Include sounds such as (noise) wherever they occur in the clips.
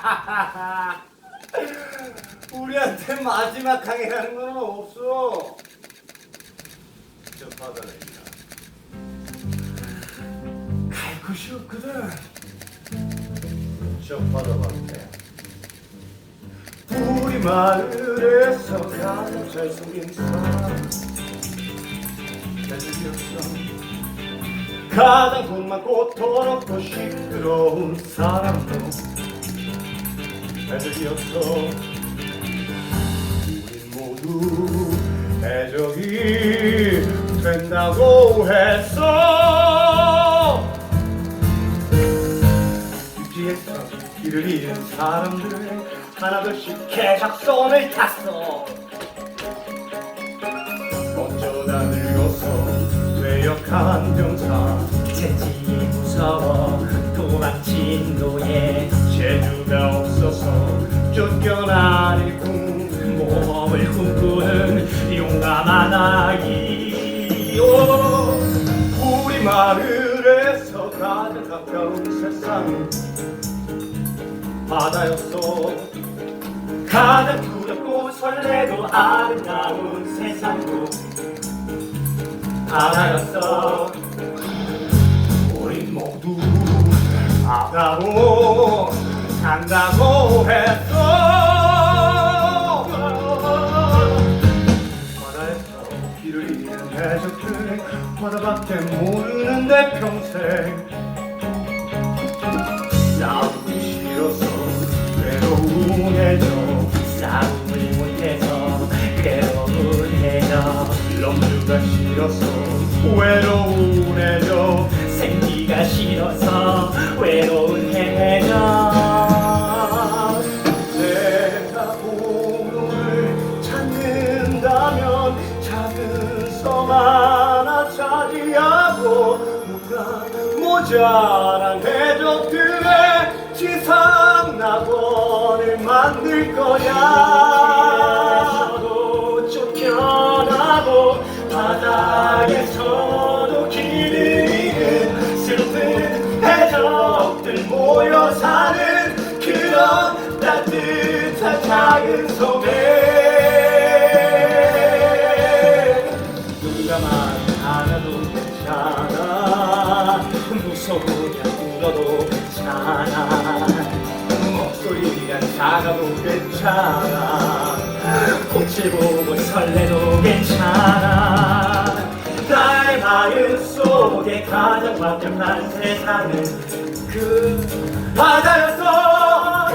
(laughs) 우리한테 마지막 강이라는 건 없어. 저 바다는 갈 곳이 없거든. 저 바다밖에. 우리 마을에서 가장 잘생긴 사람 가장 돈 많고 더럽고 시끄러운 사람도 애들이었어. 우린 모두 애적이 된다고 했어. 육지에서 길을 잃은 사람들 하나둘씩 개작선을 탔어. 먼저 다 늙어서 퇴역한 병 꿈꾸는 용감한 오, 우리 마을에서 가장 가까운 세상은 바다였어 가장 두렵고 설레고 아름다운 세상도 바다였어. 우린 모두 바다로 간다고 했어 바다밖에 모르는 내 평생. 싸우기 싫어서 외로운 해적 싸움을 못해서 괴로운 해적 넘주가 싫어서 외로운 해적 생기가 싫어서 외로운 해 모자란 해적들의 지상 낙원을 만들 거야. 에서도 쫓겨나고 바다에서도 길을 잃은 슬픈 해적들 모여 사는 그런 따뜻한 작은 섬에. 눈가만 하나도 살아. 무서우냐 울어도 괜찮아. 목소리가 작아도 괜찮아. 꽃을 보고 설레도 괜찮아. 나의 마음 속에 가장 완벽한 세상은 그 바다였어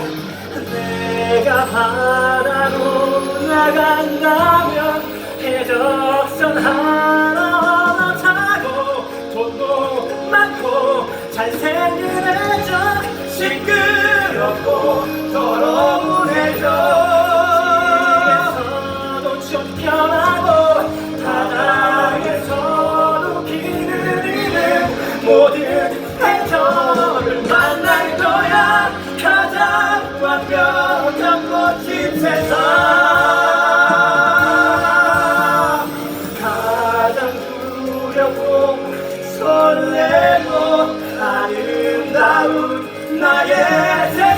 내가 바다로 나간다면 해적선 한 긴 세상 가장 두렵고 설레고 아름다운 나의 세상